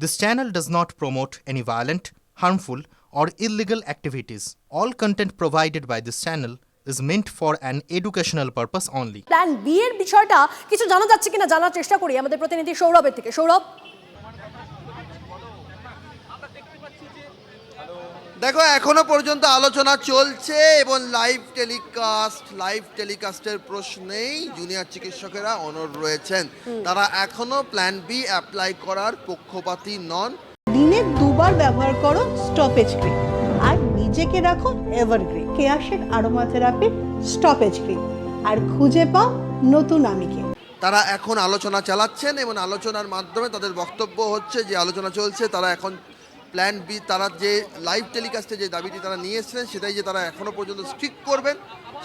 This channel does not promote any violent, harmful, or illegal activities. All content provided by this channel is meant for an educational purpose only. Plan B এর বিষয়টা কিছু জানা যাচ্ছে কিনা জানার চেষ্টা করি আমাদের প্রতিনিধি সৌরভের থেকে সৌরভ দেখো এখনও পর্যন্ত আলোচনা চলছে এবং লাইভ টেলিকাস্ট লাইভ টেলিকাস্টের প্রশ্নেই জুনিয়র চিকিৎসকেরা অনড় রয়েছেন। তারা এখনও প্ল্যান বি অ্যাপ্লাই করার পক্ষপাতী নন। দিনে দুবার ব্যবহার করো স্টপেজ ক্রিম আর নিজেকে রাখো এভারগ্রিন কেয়াশেড আরোমা থেরাপির স্টপেজ ক্রিম আর খুঁজে পাও নতুন আমিকে। তারা এখন আলোচনা চালাচ্ছেন এবং আলোচনার মাধ্যমে তাদের বক্তব্য হচ্ছে যে আলোচনা চলছে তারা এখন প্ল্যান বি তারা যে লাইভ টেলিকাস্টে যে দাবিটি তারা নিয়ে এসেছেন সেটাই যে তারা এখনও পর্যন্ত স্ট্রিক করবেন,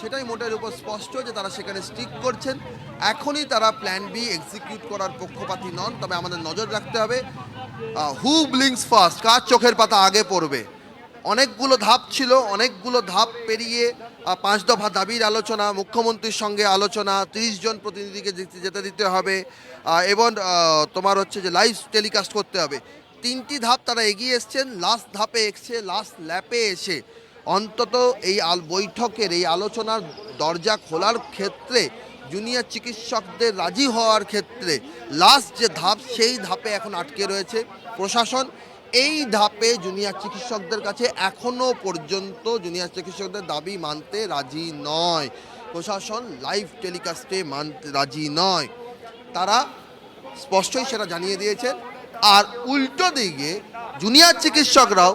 সেটাই মোটের উপর স্পষ্ট যে তারা সেখানে স্ট্রিক করছেন। এখনই তারা প্ল্যান বি এক্সিকিউট করার পক্ষপাতী নন, তবে আমাদের নজর রাখতে হবে হু ব্লিংস ফার্স্ট কার চোখের পাতা আগে পড়বে? অনেকগুলো ধাপ ছিল, অনেকগুলো ধাপ পেরিয়ে পাঁচ দফা দাবির আলোচনা, মুখ্যমন্ত্রীর সঙ্গে আলোচনা, তিরিশ জন প্রতিনিধিকে যেতে- যেতে দিতে হবে এবং তোমার হচ্ছে যে লাইভ টেলিকাস্ট করতে হবে। তিনটি ধাপ তারা এগিয়ে এসছেন লাস্ট ধাপে এসছে লাস্ট ল্যাপে এসে। অন্তত এই আল বৈঠকের এই আলোচনার দরজা খোলার ক্ষেত্রে জুনিয়র চিকিৎসকদের রাজি হওয়ার ক্ষেত্রে লাস্ট যে ধাপ, সেই ধাপে এখন আটকে রয়েছে প্রশাসন। এই ধাপে জুনিয়র চিকিৎসকদের কাছে এখনও পর্যন্ত জুনিয়র চিকিৎসকদের দাবি মানতে রাজি নয়। প্রশাসন লাইভ টেলিকাস্টে মানতে রাজি নয়। তারা স্পষ্টই সেটা জানিয়ে দিয়েছেন। আর উল্টো দিকে জুনিয়র চিকিৎসকরাও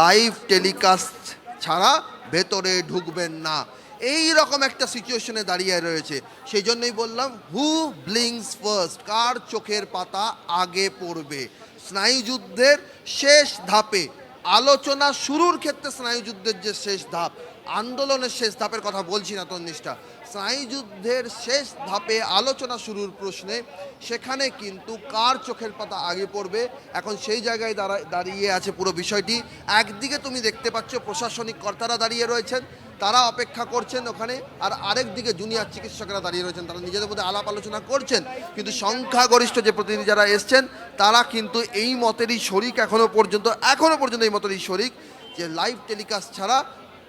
লাইভ টেলিকাস্ট ছাড়া ভেতরে ঢুকবেন না। এই রকম একটা সিচুয়েশনে দাঁড়িয়ে রয়েছে। সেই জন্যই বললাম হু ব্লিংস ফার্স্ট কার চোখের পাতা আগে পড়বে? স্নায়ুযুদ্ধের শেষ ধাপে আলোচনা শুরুর ক্ষেত্রে স্নায়ুযুদ্ধের যে শেষ ধাপ, আন্দোলনের শেষ ধাপের কথা বলছি না তন্নিষ্ঠা। স্নায়ুযুদ্ধের শেষ ধাপে আলোচনা শুরুর প্রশ্নে, সেখানে কিন্তু কার চোখের পাতা আগে পড়বে? এখন সেই জায়গায় দাঁড়া- দাঁড়িয়ে আছে পুরো বিষয়টি। একদিকে তুমি দেখতে পাচ্ছ প্রশাসনিক কর্তারা দাঁড়িয়ে রয়েছেন, তারা অপেক্ষা করছেন ওখানে, আর আরেক দিকে জুনিয়র চিকিৎসকরা দাঁড়িয়ে রয়েছেন, তারা নিজেদের মধ্যে আলাপ আলোচনা করছেন। কিন্তু সংখ্যাগরিষ্ঠ যে প্রতিনিধি যারা এসছেন তারা কিন্তু এই মতেরই শরিক এখনও পর্যন্ত এখনও পর্যন্ত এই মতেরই শরিক যে লাইভ টেলিকাস্ট ছাড়া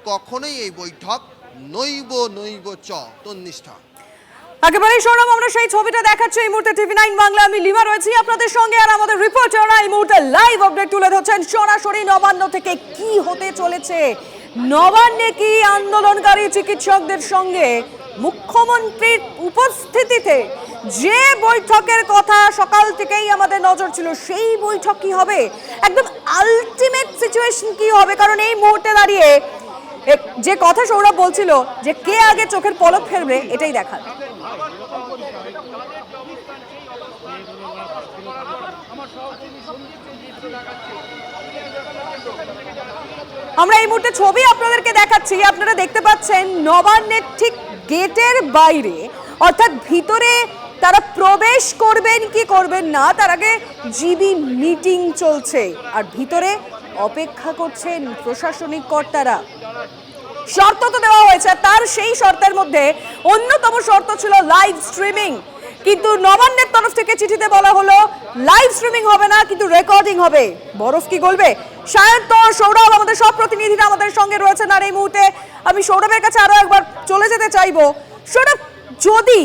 কখনোই এই বৈঠক নৈব নৈব চ তন্নিষ্ঠা। একেবারেই সৌরভ আমরা সেই ছবিটা দেখাচ্ছি, এই মুহূর্তে টিভি নাইন বাংলা, আমি লিমা রয়েছি আপনাদের সঙ্গে, আর আমাদের রিপোর্টাররা এই মুহূর্তে লাইভ আপডেট তুলে ধরছেন। সরাসরি নবান্ন থেকে কি হতে চলেছে? নবান্নে কি আন্দোলনকারী চিকিৎসকদের সঙ্গে মুখ্যমন্ত্রীর উপস্থিতিতে যে বৈঠকের কথা সকাল থেকেই আমাদের নজর ছিল, সেই বৈঠক কি হবে? একদম আলটিমেট সিচুয়েশন কি হবে? কারণ এই মুহূর্তে দাঁড়িয়ে যে কথা সৌরভ বলছিল যে কে আগে চোখের পলক ফেলবে, এটাই দেখার। আমরা এই মুহূর্তে ছবি আপনাদেরকে দেখাচ্ছি। আপনারা দেখতে পাচ্ছেন নবান্নের ঠিক গেটের বাইরে, অর্থাৎ ভিতরে তারা প্রবেশ করবেন কি করবেন না, তার আগে জিবি মিটিং চলছে। আর ভিতরে অপেক্ষা করছেন প্রশাসনিক কর্তারা। শর্ত তো দেওয়া হয়েছে তার সেই শর্তের মধ্যে অন্যতম শর্ত ছিল লাইভ স্ট্রিমিং কিন্তু নবান্নের তরফ থেকে চিঠিতে বলা হলো লাইভ স্ট্রিমিং হবে না, কিন্তু রেকর্ডিং হবে। বরফ কি গলবে? সায়ন্ত, সৌরভ আমাদের সব প্রতিনিধিরা আমাদের সঙ্গে রয়েছেন আর এই মুহূর্তে আমি সৌরভের কাছে আরও একবার চলে যেতে চাইব। সৌরভ, যদি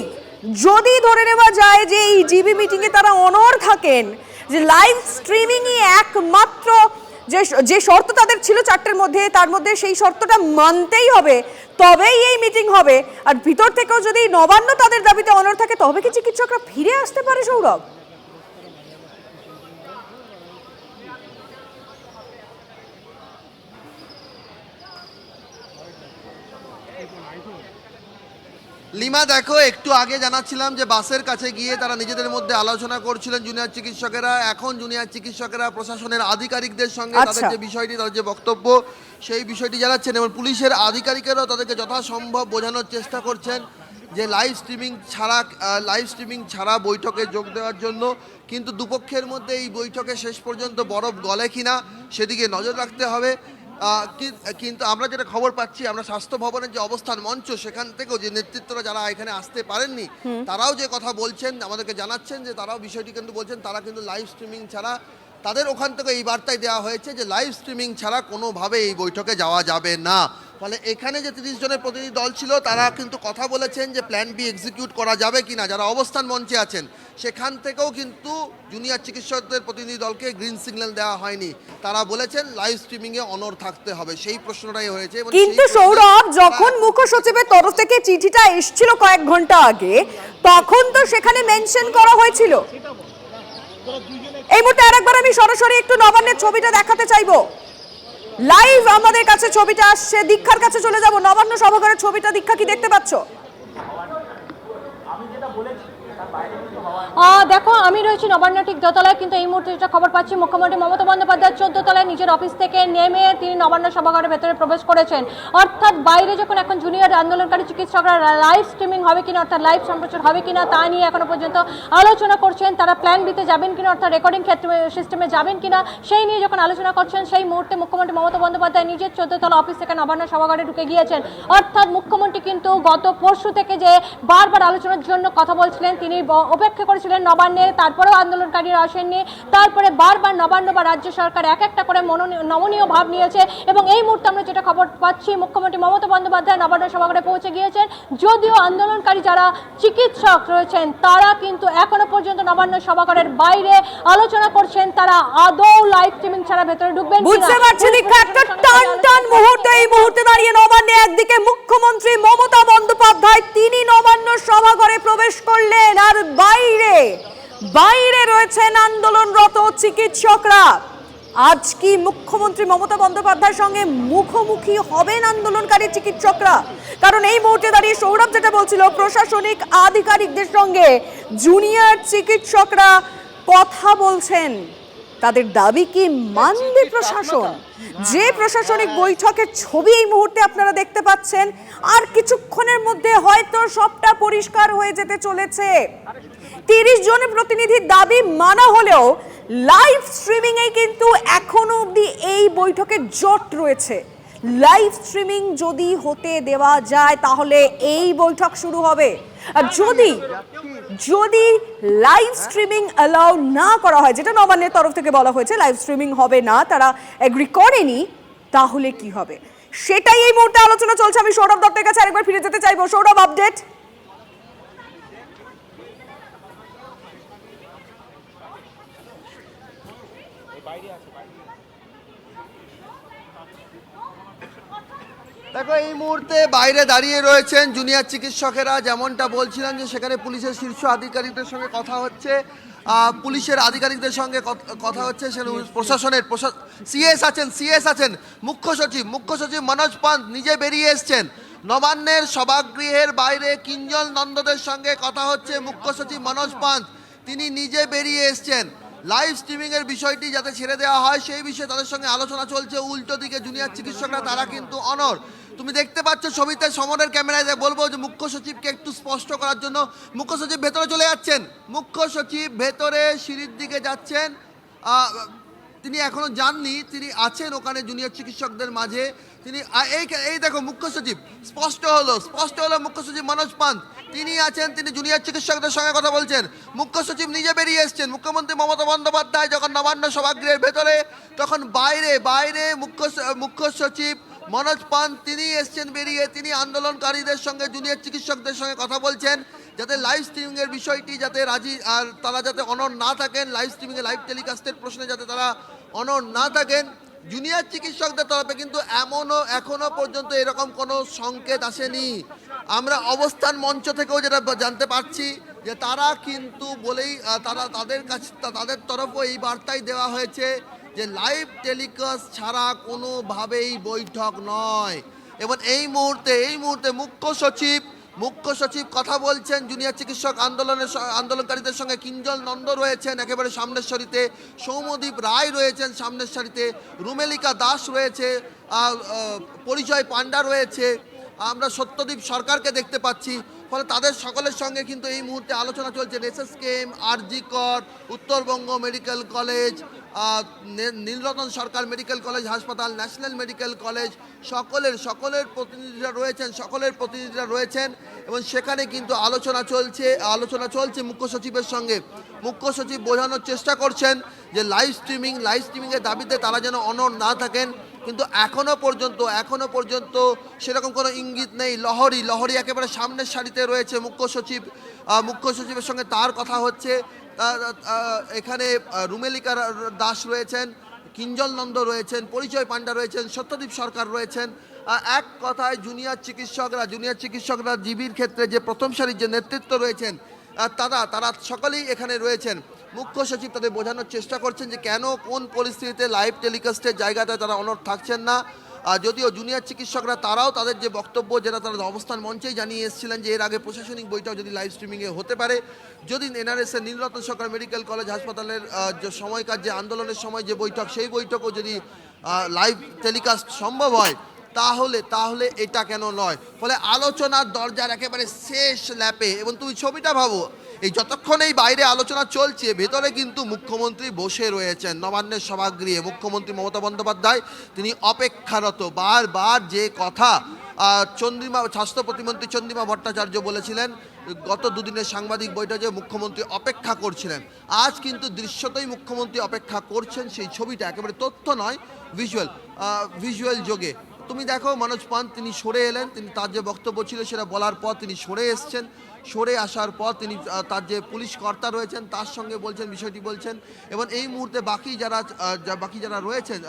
যদি ধরে নেওয়া যায় যে এই জিবি মিটিং এ তারা অনড় থাকেন, যে লাইভ স্ট্রিমিংই একমাত্র যে যে শর্ত তাদের ছিল চারটের মধ্যে, তার মধ্যে সেই শর্তটা মানতেই হবে তবেই এই মিটিং হবে। আর ভিতর থেকেও যদি নবান্ন তাদের দাবিতে অনর থাকে, তবে কি চিকিৎসকরা ফিরে আসতে পারে, সৌরভ? লিমা দেখো একটু আগে জানাচ্ছিলাম যে বাসের কাছে গিয়ে তারা নিজেদের মধ্যে আলোচনা করছিলেন জুনিয়র চিকিৎসকেরা। এখন জুনিয়র চিকিৎসকেরা প্রশাসনের আধিকারিকদের সঙ্গে তাদের আচ্ছা। যে বিষয়টি তাদের যে বক্তব্য সেই বিষয়টি জানাচ্ছেন এবং পুলিশের আধিকারিকেরাও তাদেরকে যথাসম্ভব বোঝানোর চেষ্টা করছেন যে লাইভ স্ট্রিমিং ছাড়া লাইভ স্ট্রিমিং ছাড়া বৈঠকে যোগ দেওয়ার জন্য। কিন্তু দুপক্ষের মধ্যে এই বৈঠকে শেষ পর্যন্ত বরফ গলে কিনা সেদিকে নজর রাখতে হবে। কিন্তু আমরা যেটা খবর পাচ্ছি আমরা স্বাস্থ্য ভবনের যে অবস্থান মঞ্চ সেখান থেকেও যে নেতৃত্বরা যারা এখানে আসতে পারেননি তারাও যে কথা বলছেন আমাদেরকে জানাচ্ছেন যে তারাও বিষয়টি কিন্তু বলছেন তারা কিন্তু লাইভ স্ট্রিমিং ছাড়া তাদের ওখান থেকে এই বার্তায় দেওয়া হয়েছে যে লাইভ স্ট্রিমিং ছাড়া কোনোভাবে এই বৈঠকে যাওয়া যাবে না। ফলে এখানে যে তিরিশ জনের প্রতিনিধি দল ছিল তারা কিন্তু কথা বলেছেন যে প্ল্যান বি এক্সিকিউট করা যাবে কিনা। যারা অবস্থান মঞ্চে আছেন সেখান থেকেও কিন্তু জুনিয়র চিকিৎসকদের প্রতিনিধি দলকে গ্রিন সিগন্যাল দেওয়া হয়নি। তারা বলেছেন লাইভ স্ট্রিমিংয়ে অনর থাকতে হবে। সেই প্রশ্নটাই হয়েছে কিন্তু সৌরভ যখন মুখ্য সচিবের তরফ থেকে চিঠিটা এসেছিল কয়েক ঘণ্টা আগে তখন তো সেখানে মেনশন করা হয়েছিল। এই মুহূর্তে আরেকবার আমি সরাসরি একটু নবান্নের ছবিটা দেখাতে চাইব। লাইভ আমাদের কাছে ছবিটা আসছে, দীক্ষার কাছে চলে যাব। নবান্ন সভাঘরের ছবিটা দীক্ষা কি দেখতে পাচ্ছ? দেখো, আমি রয়েছি নবান্ন ঠিক দোতলায়, কিন্তু এই মুহূর্তে যেটা খবর পাচ্ছি, মুখ্যমন্ত্রী মমতা বন্দ্যোপাধ্যায় চোদ্দ তলায় নিজের অফিস থেকে নেমে তিনি নবান্ন সভাঘরের ভেতরে প্রবেশ করেছেন। অর্থাৎ বাইরে যখন এখন জুনিয়র আন্দোলনকারী চিকিৎসকরা লাইভ স্ট্রিমিং হবে কিনা, অর্থাৎ লাইভ সম্প্রচার হবে কিনা, তা নিয়ে এখনও পর্যন্ত আলোচনা করছেন, তারা প্ল্যান বিতে যাবেন কিনা, অর্থাৎ রেকর্ডিং ক্ষেত্রে সিস্টেমে যাবেন কিনা, সেই নিয়ে যখন আলোচনা করছেন, সেই মুহূর্তে মুখ্যমন্ত্রী মমতা বন্দ্যোপাধ্যায় নিজের চোদ্দ তলা অফিস থেকে নবান্ন সভাঘরে ঢুকে গিয়েছেন। অর্থাৎ মুখ্যমন্ত্রী কিন্তু গত পরশু থেকে যে বারবার আলোচনার জন্য কথা বলছিলেন, তিনি অপেক্ষা করেছিলেন নবান্নে, তারপরেও আন্দোলনকারীরা আসেননি, তারপরে বারবার নবান্ন বা রাজ্য সরকার এক একটা করে নমনীয় ভাব নিয়েছে এবং এই মুহূর্তে আমরা যেটা খবর পাচ্ছি, মুখ্যমন্ত্রী মমতা বন্দ্যোপাধ্যায় নবান্ন সভাঘরে পৌঁছে গিয়েছেন। যদিও আন্দোলনকারী যারা চিকিৎসক রয়েছেন, তারা কিন্তু এখনও পর্যন্ত নবান্ন সভাঘরের বাইরে আলোচনা করছেন, তারা আদৌ লাইভ স্ট্রিমিং ছাড়া ভেতরে ঢুকবেন বুঝতে পারছি একটা টান টান মুহূর্তে, এই মুহূর্তে দাঁড়িয়ে নবান্নে একদিকে মুখ্যমন্ত্রী মমতা বন্দ্যোপাধ্যায়, তিনি নবান্ন সভাঘরে প্রবেশ করলেন, আর বাইরে বাইরে রয়েছেন আন্দোলনরত চিকিৎসকরা। আজ কি মুখ্যমন্ত্রী মমতা বন্দ্যোপাধ্যায়ের সঙ্গে মুখোমুখি হবেন আন্দোলনকারী চিকিৎসকরা? কারণ এই মুহূর্তে দাঁড়িয়ে সৌরভ যেটা বলছিল, প্রশাসনিক আধিকারিকদের সঙ্গে জুনিয়র চিকিৎসকরা কথা বলছেন। তাদের দাবি কি মানবে প্রশাসন? যে প্রশাসনিক বৈঠকের ছবি এই মুহূর্তে আপনারা দেখতে পাচ্ছেন, আর কিছুক্ষণের মধ্যে হয়তো সবটা পরিষ্কার হয়ে যেতে চলেছে। তিরিশ জনের প্রতিনিধির দাবি মানা হলেও লাইভ স্ট্রিমিং এ কিন্তু এখনও অবধি এই বৈঠকে জট রয়েছে। লাইভ স্ট্রিমিং যদি হতে দেওয়া যায়, তাহলে এই বৈঠক শুরু হবে। আর যদি যদি লাইভ স্ট্রিমিং অ্যালাউ না করা হয়, যেটা নবান্নের তরফ থেকে বলা হয়েছে লাইভ স্ট্রিমিং হবে না, তারা এগ্রি করেনি, তাহলে কি হবে? সেটাই এই মুহূর্তে আলোচনা চলছে। আমি সৌরভ দত্তের কাছে আরেকবার ফিরে যেতে চাইব। সৌরভ আপডেট দেখো, এই মুহূর্তে বাইরে দাঁড়িয়ে রয়েছেন জুনিয়র চিকিৎসকেরা। যেমনটা বলছিলাম যে সেখানে পুলিশের শীর্ষ আধিকারিকদের সঙ্গে কথা হচ্ছে। পুলিশের আধিকারিকদের সঙ্গে কথা হচ্ছে সেখানে প্রশাসনের সিএস আছেন সিএস আছেন। মুখ্য সচিব মুখ্য সচিব মনোজ পান্ত নিজে বেরিয়ে এসছেন। নবান্নের সভাগৃহের বাইরে কিঞ্জল নন্দদের সঙ্গে কথা হচ্ছে মুখ্য সচিব মনোজ পান্ত। তিনি নিজে বেরিয়ে এসছেন। লাইভ স্ট্রিমিং এর বিষয়টি যাতে ছেড়ে দেওয়া হয়, সেই বিষয়ে তাদের সঙ্গে আলোচনা চলছে। উল্টো দিকে জুনিয়র চিকিৎসকরা, তারা কিন্তু অনর তুমি দেখতে পাচ্ছ ছবিতে সমরের ক্যামেরায় বলব যে মুখ্য সচিবকে একটু স্পষ্ট করার জন্য। মুখ্য সচিব ভেতরে চলে যাচ্ছেন। মুখ্য সচিব ভেতরে সিঁড়ির দিকে যাচ্ছেন। তিনি এখনও যাননি, তিনি আছেন ওখানে জুনিয়র চিকিৎসকদের মাঝে। তিনি এই এই দেখো মুখ্য সচিব, স্পষ্ট হলো স্পষ্ট হলো মুখ্য সচিব মনোজ পান্ত। তিনি আছেন, তিনি জুনিয়র চিকিৎসকদের সঙ্গে কথা বলছেন। মুখ্য সচিব নিজে বেরিয়ে এসছেন, মুখ্যমন্ত্রী মমতা বন্দ্যোপাধ্যায় যখন নবান্ন সভাগৃহের ভেতরে, তখন বাইরে বাইরে মুখ্য মুখ্য সচিব মনোজ পান তিনি এসছেন বেরিয়ে, তিনি আন্দোলনকারীদের সঙ্গে জুনিয়র চিকিৎসকদের সঙ্গে কথা বলছেন, যাতে লাইভ স্ট্রিমিংয়ের বিষয়টি যাতে রাজি, আর তারা যাতে অনর না থাকেন লাইভ স্ট্রিমিংয়ে লাইভ টেলিকাস্টের প্রশ্নে যাতে তারা অনর না থাকেন জুনিয়র চিকিৎসকদের তরফে কিন্তু এমনও এখনও পর্যন্ত এরকম কোনো সংকেত আসেনি। আমরা অবস্থান মঞ্চ থেকেও যেটা জানতে পারছি যে তারা কিন্তু বলেই তারা তাদের কাছে, তাদের তরফও এই বার্তাই দেওয়া হয়েছে যে লাইভ টেলিকাস্ট ছাড়া কোনোভাবেই বৈঠক নয়। এবং এই মুহূর্তে এই মুহূর্তে মুখ্য সচিব মুখ্য সচিব কথা বলছেন জুনিয়র চিকিৎসক আন্দোলনের আন্দোলনকারীদের সঙ্গে কিঞ্জল নন্দ রয়েছেন, একেবারে সামনের সারিতে সৌমদীপ রায় রয়েছেন সামনের সারিতে রুমেলিকা দাস রয়েছে পরিচয় পাণ্ডা রয়েছে, আমরা সত্যদীপ সরকারকে দেখতে পাচ্ছি। ফলে তাদের সকলের সঙ্গে কিন্তু এই মুহূর্তে আলোচনা চলছে। SSKM RG Kar Uttarbanga medical college Nilratan Sarkar medical college হাসপাতাল ন্যাশনাল মেডিকেল কলেজ সকলের সকলের প্রতিনিধিরা রয়েছেন, সকলের প্রতিনিধিরা রয়েছেন এবং সেখানে কিন্তু আলোচনা চলছে আলোচনা চলছে মুখ্য সচিবের সঙ্গে। মুখ্য সচিব বোঝানোর চেষ্টা করছেন যে লাইভ স্ট্রিমিং লাইভ স্ট্রিমিংয়ের দাবিতে তারা যেন অনর না থাকেন। কিন্তু এখনও পর্যন্ত এখনও পর্যন্ত সেরকম কোনো ইঙ্গিত নেই। লহরি লহরি একেবারে সামনের সারিতে রয়েছে মুখ্য সচিব। মুখ্য সচিবের সঙ্গে তার কথা হচ্ছে। এখানে রুমেলিকা দাস রয়েছেন, কিঞ্জল নন্দ রয়েছেন, পরিচয় পান্ডা রয়েছেন, সত্যদীপ সরকার রয়েছেন। এক কথায় জুনিয়র চিকিৎসকরা জুনিয়র চিকিৎসকরা জিবির ক্ষেত্রে যে প্রথম সারির যে নেতৃত্ব রয়েছেন তারা তারা সকলেই এখানে রয়েছেন। মুখ্য সচিব তাদের বোঝানোর চেষ্টা করছেন যে কেন, কোন পরিস্থিতিতে লাইভ টেলিকাস্টের জায়গাটায় তারা অনর থাকছেন না। আর যদিও জুনিয়র চিকিৎসকরা তারাও তাদের যে বক্তব্য, যেটা তারা অবস্থান মঞ্চেই জানিয়ে এসেছিলেন যে এর আগে প্রশাসনিক বইটাও যদি লাইভ স্ট্রিমিংয়ে হতে পারে, যদি এনআরএসের নীলরত্ন সরকার মেডিকেল কলেজ হাসপাতালের যে সময়কার যে আন্দোলনের সময় যে বৈঠক, সেই বৈঠকও যদি লাইভ টেলিকাস্ট সম্ভব হয়, তাহলে তাহলে এটা কেন নয়? ফলে আলোচনার দরজার একেবারে শেষ ল্যাপে, এবং তুমি ছবিটা ভাবো এই যতক্ষণ এই বাইরে আলোচনা চলছে, ভেতরে কিন্তু মুখ্যমন্ত্রী বসে রয়েছেন। নবান্নের সভাগৃহে মুখ্যমন্ত্রী মমতা বন্দ্যোপাধ্যায়, তিনি অপেক্ষারত। বারবার যে কথা চন্দ্রিমা, স্বাস্থ্য প্রতিমন্ত্রী চন্দ্রিমা ভট্টাচার্য বলেছিলেন, গত দুদিনের সাংবাদিক বৈঠকে মুখ্যমন্ত্রী অপেক্ষা করছিলেন। আজ কিন্তু দৃশ্যতেই মুখ্যমন্ত্রী অপেক্ষা করছেন সেই ছবিটা, একেবারে তথ্য নয় ভিজুয়াল ভিজুয়াল যোগে। তুমি দেখো, মনোজ পান্ত, তিনি সরে এলেন। তিনি তার যে বক্তব্য ছিল সেটা বলার পর তিনি সরে এসছেন। সরে আসার পর তিনি তার যে পুলিশ কর্তা রয়েছেন, তার সঙ্গে বলছেন, বিষয়টি বলছেন। এবং এই মুহূর্তে বাকি যারা বাকি যারা রয়েছেন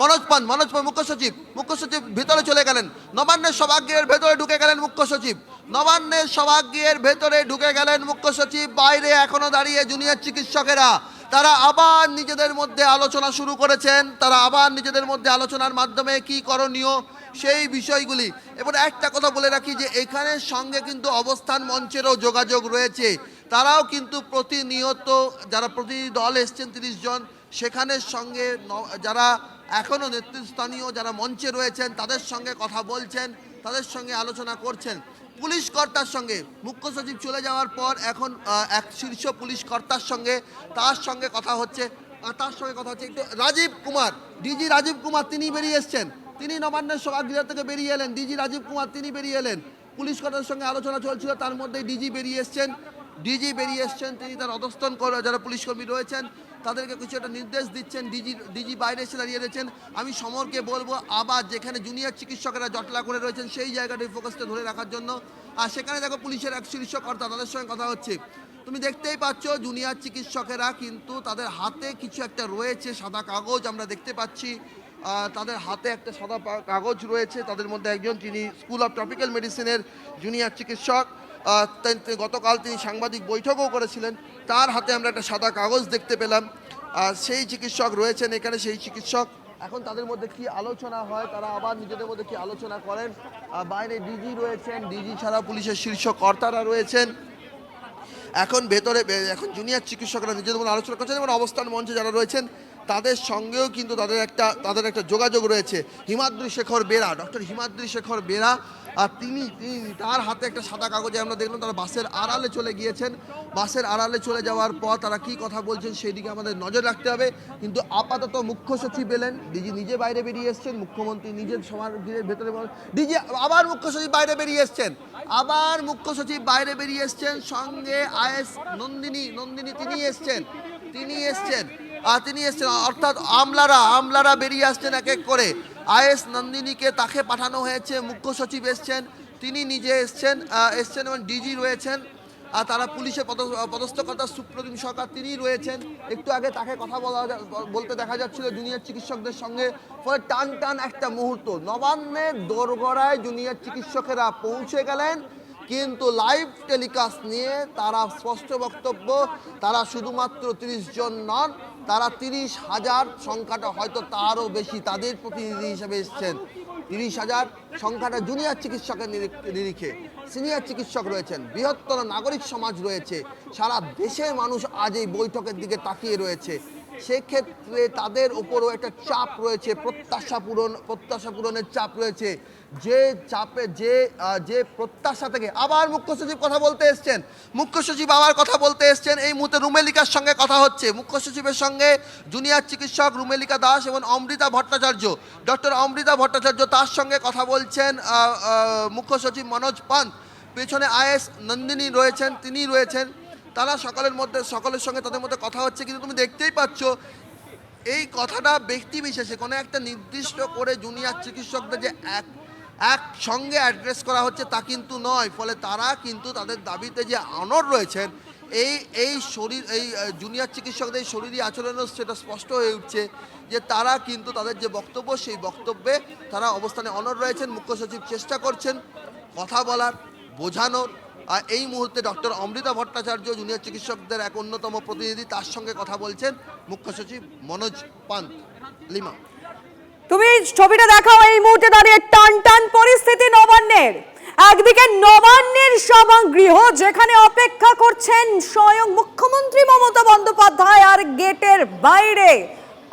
মনোজ পান মনোজ পান মুখ্য সচিব মুখ্য সচিব ভেতরে চলে গেলেন। নবান্নের সভাগৃহের ভেতরে ঢুকে গেলেন মুখ্য সচিব। নবান্নের সভাগৃহের ভেতরে ঢুকে গেলেন মুখ্য সচিব। বাইরে এখনও দাঁড়িয়ে জুনিয়র চিকিৎসকেরা। তারা আবার নিজেদের মধ্যে আলোচনা শুরু করেছেন, তারা আবার নিজেদের মধ্যে আলোচনার মাধ্যমে কি করণীয় সেই বিষয়গুলি। এবং একটা কথা বলে রাখি যে এখানের সঙ্গে কিন্তু অবস্থান মঞ্চেরও যোগাযোগ রয়েছে। তারাও কিন্তু প্রতিনিয়ত যারা প্রতিনিধি দল এসছেন তিরিশ জন সেখানের সঙ্গে যারা এখনও নেতৃস্থানীয় যারা মঞ্চে রয়েছেন, তাদের সঙ্গে কথা বলছেন, তাদের সঙ্গে আলোচনা করছেন। পুলিশ কর্তার সঙ্গে। মুখ্য সচিব চলে যাওয়ার পর এখন এক শীর্ষ পুলিশ কর্তার সঙ্গে তার সঙ্গে কথা হচ্ছে। তার সঙ্গে কথা হচ্ছে একটু রাজীব কুমার, ডিজি রাজীব কুমার তিনি বেরিয়ে এসছেন। তিনি নবান্নের সভাগৃহ থেকে বেরিয়ে এলেন, ডিজি রাজীব কুমার তিনি বেরিয়ে এলেন। পুলিশ কর্তার সঙ্গে আলোচনা চলছিল, তার মধ্যে ডিজি বেরিয়ে এসছেন। ডিজি বেরিয়ে এসছেন, তিনি তার অধস্তন করে যারা পুলিশ কর্মী রয়েছেন। তাদেরকে কিছু একটা নির্দেশ দিচ্ছেন, ডিজি ডিজি বাইরে এসে দাঁড়িয়ে রয়েছেন। আমি সমরকে বলব, আবার যেখানে জুনিয়র চিকিৎসকেরা জটলা করে রয়েছেন, সেই জায়গাটাই ফোকাসটা ধরে রাখার জন্য। আর সেখানে দেখো পুলিশের এক শীর্ষ কর্তা তাদের সঙ্গে কথা হচ্ছে। তুমি দেখতেই পাচ্ছ জুনিয়র চিকিৎসকেরা কিন্তু তাদের হাতে কিছু একটা রয়েছে, সাদা কাগজ আমরা দেখতে পাচ্ছি। তাদের হাতে একটা সাদা কাগজ রয়েছে। তাদের মধ্যে একজন যিনি স্কুল অফ ট্রপিক্যাল মেডিসিনের জুনিয়র চিকিৎসক। গতকাল তিনি সাংবাদিক বৈঠকও করেছিলেন। তার হাতে আমরা একটা সাদা কাগজ দেখতে পেলাম। আর সেই চিকিৎসক রয়েছেন এখানে, সেই চিকিৎসক। এখন তাদের মধ্যে কি আলোচনা হয়? তারা আবার নিজেদের মধ্যে কি আলোচনা করেন? বাইরে ডিজি রয়েছেন, ডিজি ছাড়া পুলিশের শীর্ষ কর্তারা রয়েছেন। এখন ভেতরে এখন জুনিয়র চিকিৎসকরা নিজেদের মধ্যে আলোচনা করছেন এবং অবস্থান মঞ্চে যারা রয়েছেন, তাদের সঙ্গেও কিন্তু তাদের একটা তাদের একটা যোগাযোগ রয়েছে। হিমাদ্রি শেখর বেরা, ডক্টর হিমাদ্রি শেখর বেরা আর তিনি তিনি তার হাতে একটা সাদা কাগজে আমরা দেখলাম তারা বাসের আড়ালে চলে গিয়েছেন। বাসের আড়ালে চলে যাওয়ার পর তারা কি কথা বলছেন সেই দিকে আমাদের নজর রাখতে হবে। কিন্তু আপাতত মুখ্য সচিব এলেন, ডিজি নিজে বাইরে বেরিয়ে এসছেন, মুখ্যমন্ত্রী নিজের সমাগৃহের ভেতরে ডিজি, আবার মুখ্য সচিব বাইরে বেরিয়ে এসছেন। আবার মুখ্য সচিব বাইরে বেরিয়ে এসছেন, সঙ্গে আইএস নন্দিনী নন্দিনী তিনি এসছেন তিনি এসছেন তিনি এসছেন। অর্থাৎ আমলারা আমলারা বেরিয়ে আসছেন এক এক করে। আইএস নন্দিনীকে তাকে পাঠানো হয়েছে, মুখ্য সচিব এসছেন, তিনি নিজে এসছেন এসছেন এবং ডিজি রয়েছেন, আর তারা পুলিশের পদ- পদস্থকর্তা সুপ্রতিম সরকার তিনি রয়েছেন। একটু আগে তাকে কথা বলা বলতে দেখা যাচ্ছিল জুনিয়র চিকিৎসকদের সঙ্গে, ফলে টান টান একটা মুহূর্ত। নবান্নের দোরগড়ায় জুনিয়র চিকিৎসকেরা পৌঁছে গেলেন কিন্তু লাইভ টেলিকাস্ট নিয়ে তারা স্পষ্ট বক্তব্য, তারা শুধুমাত্র তিরিশ জন নন, তারা তিরিশ হাজার সংখ্যাটা হয়তো তারও বেশি, তাদের প্রতিনিধি হিসেবে এসছেন। তিরিশ হাজার সংখ্যাটা জুনিয়র চিকিৎসকের নিরি- নিরিখে। সিনিয়র চিকিৎসক রয়েছেন, বৃহত্তর নাগরিক সমাজ রয়েছে, সারা দেশের মানুষ আজ এই বৈঠকের দিকে তাকিয়ে রয়েছে। সেক্ষেত্রে তাদের উপরও একটা চাপ রয়েছে, প্রত্যাশা পূরণ, প্রত্যাশা পূরণের চাপ রয়েছে। যে চাপে, যে যে প্রত্যাশা থেকে আবার মুখ্য সচিব কথা বলতে এসছেন। মুখ্য সচিব আবার কথা বলতে এসছেন। এই মুহূর্তে রুমেলিকার সঙ্গে কথা হচ্ছে। মুখ্য সচিবের সঙ্গে জুনিয়র চিকিৎসক রুমেলিকা দাস এবং অমৃতা ভট্টাচার্য। ডক্টর অমৃতা ভট্টাচার্য তার সঙ্গে কথা বলছেন মুখ্য সচিব মনোজ পান্ত। পেছনে আইএস নন্দিনী রয়েছেন তিনি রয়েছেন। তারা সকলের মধ্যে, সকলের সঙ্গে তাদের মধ্যে কথা হচ্ছে, কিন্তু তুমি দেখতেই পাচ্ছ, এই কথাটা ব্যক্তি বিশেষে কোনো একটা নির্দিষ্ট করে জুনিয়র চিকিৎসকদের যে এক এক সঙ্গে অ্যাড্রেস করা হচ্ছে তা কিন্তু নয়, ফলে তারা কিন্তু তাদের দাবিতে যে অনর রয়েছেন, এই এই শরীর, এই জুনিয়র চিকিৎসকদের শরীরী আচরণেও সেটা স্পষ্ট হয়ে উঠছে যে তারা কিন্তু তাদের যে বক্তব্য, সেই বক্তব্যে তারা অবস্থানে অনর রয়েছেন। মুখ্য সচিব চেষ্টা করছেন কথা বলার, বোঝানোর আর এই মুহূর্তে ডক্টর অমৃতা ভট্টাচার্য জুনিয়র চিকিৎসকদের এক অন্যতম প্রতিনিধি, তার সঙ্গে কথা বলছেন মুখ্য সচিব মনোজ পান্ত লিমা। তুমি ছবিটা দেখাও, এই মুহূর্তে দাঁড়িয়ে টান টান পরিস্থিতি নবান্নের। একদিকে নবান্নের সভাগৃহ যেখানে অপেক্ষা করছেন স্বয়ং মুখ্যমন্ত্রী মমতা বন্দ্যোপাধ্যায় আর গেটের বাইরে।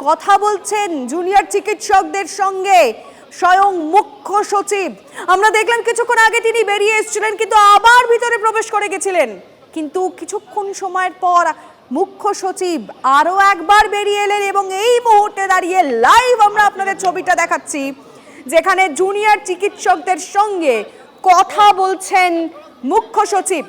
কথা বলছেন জুনিয়র চিকিৎসকদের সঙ্গে। স্বয়ং মুখ্য সচিব। আমরা দেখলাম কিছুক্ষণ আগে তিনি বেরিয়ে এসেছিলেন, কিন্তু আবার ভিতরে প্রবেশ করে গেছিলেন। কিন্তু কিছুক্ষণ সময়ের পর মুখ্য সচিব আরও একবার বেরিয়ে এলেন এবং এই মুহূর্তে দাঁড়িয়ে লাইভ আমরা আপনাদের ছবিটা দেখাচ্ছি, যেখানে জুনিয়র চিকিৎসকদের সঙ্গে কথা বলছেন মুখ্য সচিব।